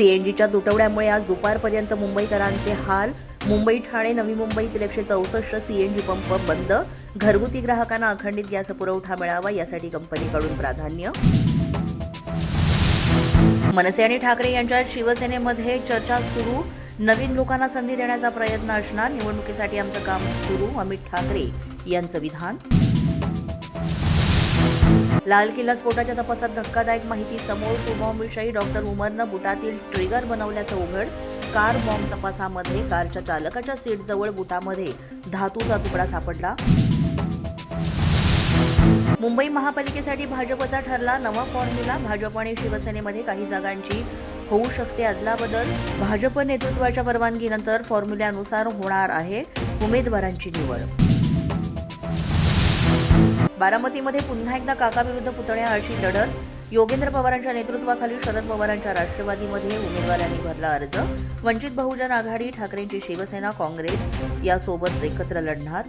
सीएनजीच्या तुटवड्यामुळे आज दुपारपर्यंत मुंबईकरांचे हाल. मुंबई ठाणे नवी मुंबईतील एकशे चौसष्ट सीएनजी पंप बंद. घरगुती ग्राहकांना अखंडित गॅस पुरवठा मिळावा यासाठी कंपनीकडून प्राधान्य. मनसे आणि ठाकरे यांच्यात शिवसेनेमध्ये चर्चा सुरू. नवीन लोकांना संधी देण्याचा प्रयत्न असणार. निवडणुकीसाठी आमचं काम सुरू अमित ठाकरे यांचं विधान. लाल किल्ला स्फोटाच्या तपासात धक्कादायक माहिती समोर शुभमविषयी डॉक्टर उमरनं बुटातील ट्रिगर बनवल्याचं उघड. कार बॉम्ब तपासामध्ये कारच्या चालकाच्या सीटजवळ बुटामध्ये धातूचा तुकडा सापडला. मुंबई महापालिकेसाठी भाजपचा ठरला नवा फॉर्म्युला भाजप आणि शिवसेनेमध्ये काही जागांची होऊ शकते अदलाबदल. भाजप नेतृत्वाच्या परवानगीनंतर फॉर्म्युल्यानुसार होणार आहे उमेदवारांची निवड. बारामतीमध्ये पुन्हा एकदा काकाविरुद्ध पुतण्या अशी लढत. योगेंद्र पवारांच्या नेतृत्वाखाली शरद पवारांच्या राष्ट्रवादीमध्ये उमेदवारांनी भरला अर्ज. वंचित बहुजन आघाडी ठाकरेंची शिवसेना काँग्रेस यासोबत एकत्र लढणार.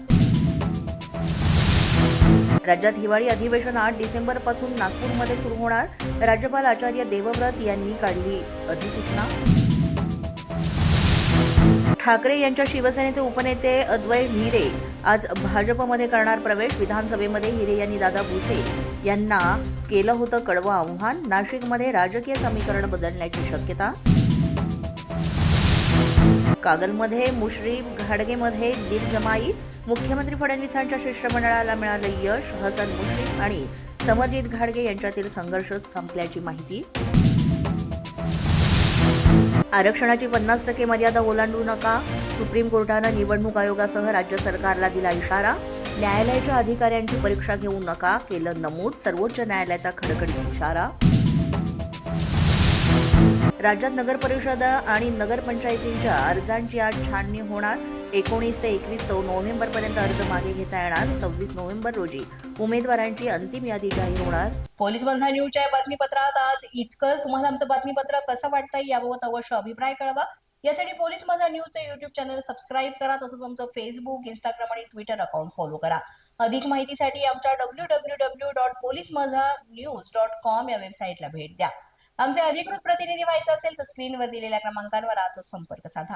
राज्यात हिवाळी अधिवेशन आठ डिसेंबरपासून नागपूरमध्ये सुरू होणार. राज्यपाल आचार्य देवव्रत यांनी काढली अधिसूचना. ठाकरे यांच्या शिवसेनेचे उपनेते अद्वै हिरे आज भाजपमध्ये करणार प्रवेश. विधानसभेमध्ये हिरे यांनी दादा भुसे यांना केलं होतं कडवं आव्हान. नाशिकमध्ये राजकीय समीकरण बदलण्याची शक्यता. कागलमध्ये मुश्रीफ घाडगेमध्ये दिलजमाई. मुख्यमंत्री फडणवीसांच्या शिष्टमंडळाला मिळालं यश. हसन मुश्रीफ आणि समरजित घाडगे यांच्यातील संघर्ष संपल्याची माहिती. आरक्षणाची पन्नास टक्के मर्यादा ओलांडू नका. सुप्रीम कोर्टानं निवडणूक आयोगासह राज्य सरकारला दिला इशारा. न्यायालयाच्या अधिकाऱ्यांची परीक्षा घेऊ नका केलं नमूद सर्वोच्च न्यायालयाचा खडखडीत इशारा. राज्यात नगरपरिषदा आणि नगरपंचायतींच्या अर्जांची आज छाननी होणार. एकोणीस ते एकवीस नोव्हेंबरपर्यंत अर्ज मागे घेता येणार सव्वीस नोव्हेंबर रोजी. उमेदवारांची अंतिम यादी जाहीर होणार. पोलीस बंधा न्यूजच्या बातमीपत्रात आज इतकंच. तुम्हाला आमचं बातमीपत्र कसं वाटतंय याबाबत अवश्य अभिप्राय कळवा. यासाठी पोलीस माझा न्यूजचं युट्यूब चॅनल सबस्क्राईब करा तसंच आमचं फेसबुक इंस्टाग्राम आणि ट्विटर अकाउंट फॉलो करा. अधिक माहितीसाठी आमच्या W W W dot police Majha news dot com या वेबसाईटला भेट द्या. आमचे अधिकृत प्रतिनिधी व्हायचं असेल तर स्क्रीनवर दिलेल्या क्रमांकांवर आजच संपर्क साधा.